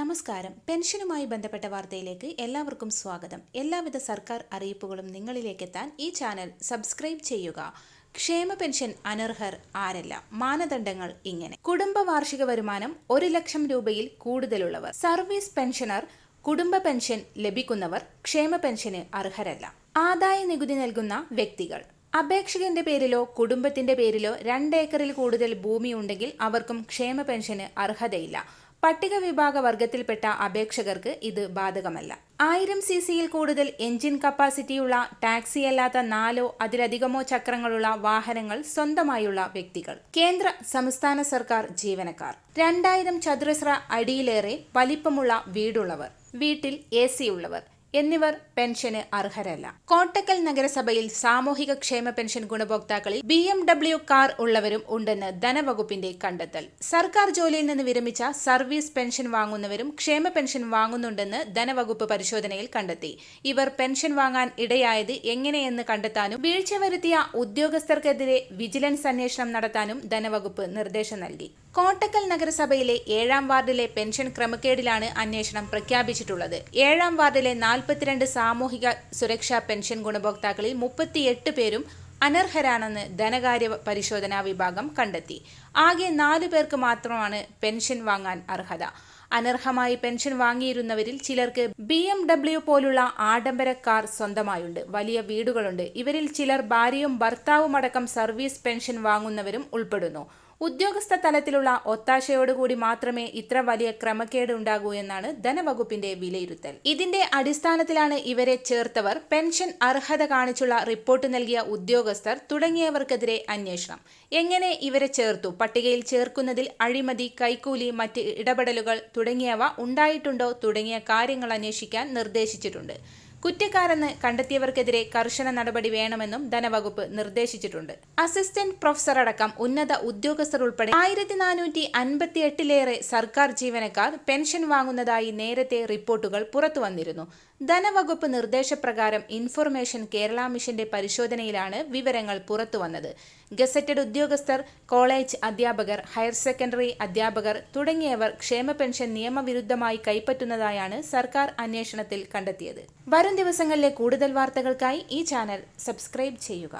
നമസ്കാരം. പെൻഷനുമായി ബന്ധപ്പെട്ട വാർത്തയിലേക്ക് എല്ലാവർക്കും സ്വാഗതം. എല്ലാവിധ സർക്കാർ അറിയിപ്പുകളും നിങ്ങളിലേക്ക് എത്താൻ ഈ ചാനൽ സബ്സ്ക്രൈബ് ചെയ്യുക. ക്ഷേമ പെൻഷൻ അനർഹർ ആരല്ല? മാനദണ്ഡങ്ങൾ ഇങ്ങനെ. കുടുംബ വാർഷിക വരുമാനം ഒരു ലക്ഷം രൂപയിൽ കൂടുതലുള്ളവർ. സർവീസ് പെൻഷനർ കുടുംബ പെൻഷൻ ലഭിക്കുന്നവർ ക്ഷേമ പെൻഷന് അർഹരല്ല. ആദായ നികുതി നൽകുന്ന വ്യക്തികൾ. അപേക്ഷകന്റെ പേരിലോ കുടുംബത്തിന്റെ പേരിലോ രണ്ട് ഏക്കറിൽ കൂടുതൽ ഭൂമി ഉണ്ടെങ്കിൽ അവർക്കും ക്ഷേമ പെൻഷന് അർഹതയില്ല. പട്ടിക വിഭാഗ വർഗത്തിൽപ്പെട്ട അപേക്ഷകർക്ക് ഇത് ബാധകമല്ല. ആയിരം സി സിയിൽ കൂടുതൽ എഞ്ചിൻ കപ്പാസിറ്റിയുള്ള ടാക്സി അല്ലാത്ത നാലോ അതിലധികമോ ചക്രങ്ങളുള്ള വാഹനങ്ങൾ സ്വന്തമായുള്ള വ്യക്തികൾ. കേന്ദ്ര സംസ്ഥാന സർക്കാർ ജീവനക്കാർ. രണ്ടായിരം ചതുരശ്ര അടിയിലേറെ വലിപ്പമുള്ള വീടുള്ളവർ. വീട്ടിൽ എ സി ഉള്ളവർ. എന്നിവർ പെൻഷന് അർഹരല്ല. കോട്ടക്കൽ നഗരസഭയിൽ സാമൂഹിക ക്ഷേമ പെൻഷൻ ഗുണഭോക്താക്കളിൽ ബി എം ഡബ്ല്യു കാർ ഉള്ളവരും ഉണ്ടെന്ന് ധനവകുപ്പിന്റെ കണ്ടെത്തൽ. സർക്കാർ ജോലിയിൽ നിന്ന് വിരമിച്ച സർവീസ് പെൻഷൻ വാങ്ങുന്നവരും ക്ഷേമ പെൻഷൻ വാങ്ങുന്നുണ്ടെന്ന് ധനവകുപ്പ് പരിശോധനയിൽ കണ്ടെത്തി. ഇവർ പെൻഷൻ വാങ്ങാൻ ഇടയായത് എങ്ങനെയെന്ന് കണ്ടെത്താനും വീഴ്ച വരുത്തിയ ഉദ്യോഗസ്ഥർക്കെതിരെ വിജിലൻസ് അന്വേഷണം നടത്താനും ധനവകുപ്പ് നിർദ്ദേശം നൽകി. കോട്ടക്കൽ നഗരസഭയിലെ ഏഴാം വാർഡിലെ പെൻഷൻ ക്രമക്കേടിലാണ് അന്വേഷണം പ്രഖ്യാപിച്ചിട്ടുള്ളത്. ഏഴാം വാർഡിലെ നാൽപ്പത്തിരണ്ട് സാമൂഹിക സുരക്ഷാ പെൻഷൻ ഗുണഭോക്താക്കളിൽ മുപ്പത്തിയെട്ട് പേരും അനർഹരാണെന്ന് ധനകാര്യ പരിശോധനാ വിഭാഗം കണ്ടെത്തി. ആകെ നാലു പേർക്ക് മാത്രമാണ് പെൻഷൻ വാങ്ങാൻ അർഹത. അനർഹമായി പെൻഷൻ വാങ്ങിയിരുന്നവരിൽ ചിലർക്ക് ബി എം ഡബ്ല്യു പോലുള്ള ആഡംബര കാർ സ്വന്തമായുണ്ട്. വലിയ വീടുകളുണ്ട്. ഇവരിൽ ചിലർ ഭാര്യയും ഭർത്താവും അടക്കം സർവീസ് പെൻഷൻ വാങ്ങുന്നവരും ഉൾപ്പെടുന്നു. ഉദ്യോഗസ്ഥ തലത്തിലുള്ള ഒത്താശയോടുകൂടി മാത്രമേ ഇത്ര വലിയ ക്രമക്കേട് ഉണ്ടാകൂ എന്നാണ് ധനവകുപ്പിന്റെ വിലയിരുത്തൽ. ഇതിന്റെ അടിസ്ഥാനത്തിലാണ് ഇവരെ ചേർത്തവർ പെൻഷൻ അർഹത കാണിച്ചുള്ള റിപ്പോർട്ട് നൽകിയ ഉദ്യോഗസ്ഥർ തുടങ്ങിയവർക്കെതിരെ അന്വേഷണം. എങ്ങനെ ഇവരെ ചേർത്തു? പട്ടികയിൽ ചേർക്കുന്നതിൽ അഴിമതി കൈക്കൂലി മറ്റ് ഇടപെടലുകൾ തുടങ്ങിയവ ഉണ്ടായിട്ടുണ്ടോ തുടങ്ങിയ കാര്യങ്ങൾ അന്വേഷിക്കാൻ നിർദ്ദേശിച്ചിട്ടുണ്ട്. കുറ്റക്കാരെന്ന് കണ്ടെത്തിയവർക്കെതിരെ കർശന നടപടി വേണമെന്നും ധനവകുപ്പ് നിർദ്ദേശിച്ചിട്ടുണ്ട്. അസിസ്റ്റന്റ് പ്രൊഫസർ അടക്കം ഉന്നത ഉദ്യോഗസ്ഥർ ഉൾപ്പെടെ ആയിരത്തി നാനൂറ്റി അൻപത്തി എട്ടിലേറെ സർക്കാർ ജീവനക്കാർ പെൻഷൻ വാങ്ങുന്നതായി നേരത്തെ റിപ്പോർട്ടുകൾ പുറത്തുവന്നിരുന്നു. ധനവകുപ്പ് നിർദ്ദേശപ്രകാരം ഇൻഫർമേഷൻ കേരള മിഷന്റെ പരിശോധനയിലാണ് വിവരങ്ങൾ പുറത്തുവന്നത്. ഗസറ്റഡ് ഉദ്യോഗസ്ഥർ കോളേജ് അധ്യാപകർ ഹയർ സെക്കൻഡറി അധ്യാപകർ തുടങ്ങിയവർ ക്ഷേമ പെൻഷൻ നിയമവിരുദ്ധമായി കൈപ്പറ്റുന്നതായാണ് സർക്കാർ അന്വേഷണത്തിൽ കണ്ടെത്തിയത്. വരും ദിവസങ്ങളിലെ കൂടുതൽ വാർത്തകൾക്കായി ഈ ചാനൽ സബ്സ്ക്രൈബ് ചെയ്യുക.